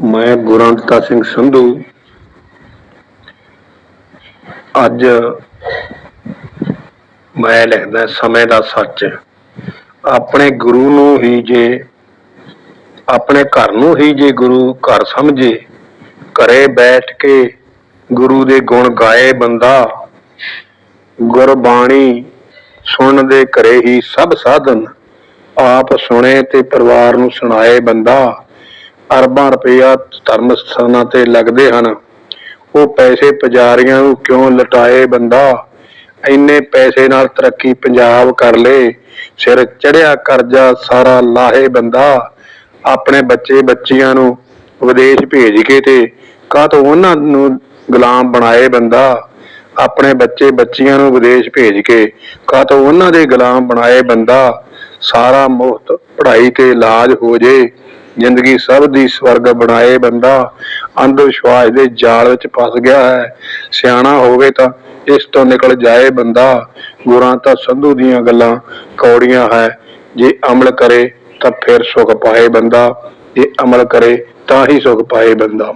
ਮੈਂ ਗੁਰੰਤਾ ਸਿੰਘ ਸੰਧੂ ਅੱਜ ਮੈਂ ਲਿਖਦਾ ਸਮੇਂ ਦਾ ਸੱਚ। ਆਪਣੇ ਗੁਰੂ ਨੂੰ ਹੀ ਜੇ, ਆਪਣੇ ਘਰ ਨੂੰ ਹੀ ਜੇ ਗੁਰੂ ਘਰ ਸਮਝੇ, ਘਰੇ ਬੈਠ ਕੇ ਗੁਰੂ ਦੇ ਗੁਣ ਗਾਏ ਬੰਦਾ, ਗੁਰਬਾਣੀ ਸੁਣਨ ਦੇ ਘਰੇ ਹੀ ਸਭ ਸਾਧਨ, ਆਪ ਸੁਣੇ ਤੇ ਪਰਿਵਾਰ ਨੂੰ ਸੁਣਾਏ ਬੰਦਾ। ਅਰਬਾਂ ਰੁਪਇਆ ਧਰਮ ਸਥਾਨਾਂ ਤੇ ਲੱਗਦੇ ਹਨ। ਉਹ ਪੈਸੇ ਪੁਜਾਰੀਆਂ ਨੂੰ ਕਿਉਂ ਲਟਾਏ ਬੰਦਾ? ਇੰਨੇ ਪੈਸੇ ਨਾਲ ਤਰੱਕੀ ਪੰਜਾਬ ਕਰ ਲੇ। ਸਿਰ ਚੜਿਆ ਕਰਜ਼ਾ ਸਾਰਾ ਲਾਹੇ ਬੰਦਾ। ਆਪਣੇ ਬੱਚੇ ਬੱਚੀਆਂ ਨੂੰ ਵਿਦੇਸ਼ ਭੇਜ ਕੇ ਤੇ ਕਾਹ ਤੋਂ ਉਹਨਾਂ ਨੂੰ ਗੁਲਾਮ ਬਣਾਏ ਬੰਦਾ? ਆਪਣੇ ਬੱਚੇ ਬੱਚੀਆਂ ਨੂੰ ਵਿਦੇਸ਼ ਭੇਜ ਕੇ ਕਾਹਤੋਂ ਉਹਨਾਂ ਦੇ ਗੁਲਾਮ ਬਣਾਏ ਬੰਦਾ? ਸਾਰਾ ਮੁਫਤ ਪੜ੍ਹਾਈ ਤੇ ਇਲਾਜ ਹੋ ਜੇ। ਜ਼ਿੰਦਗੀ ਸਭ ਦੀ ਸਵਰਗ ਬਣਾਏ ਬੰਦਾ। ਅੰਧ ਵਿਸ਼ਵਾਸ ਦੇ ਜਾਲ ਵਿੱਚ ਫਸ ਗਿਆ ਹੈ। ਸਿਆਣਾ ਹੋਵੇ ਤਾਂ ਇਸ ਤੋਂ ਨਿਕਲ ਜਾਏ ਬੰਦਾ। ਗੁਰਾਂ ਤਾਂ ਸੰਧੂ ਦੀਆਂ ਗੱਲਾਂ ਕੌੜੀਆਂ ਹੈ। ਜੇ ਅਮਲ ਕਰੇ ਤਾਂ ਫਿਰ ਸੁਖ ਪਾਏ ਬੰਦਾ। ਜੇ ਅਮਲ ਕਰੇ ਤਾਂ ਹੀ ਸੁਖ ਪਾਏ ਬੰਦਾ।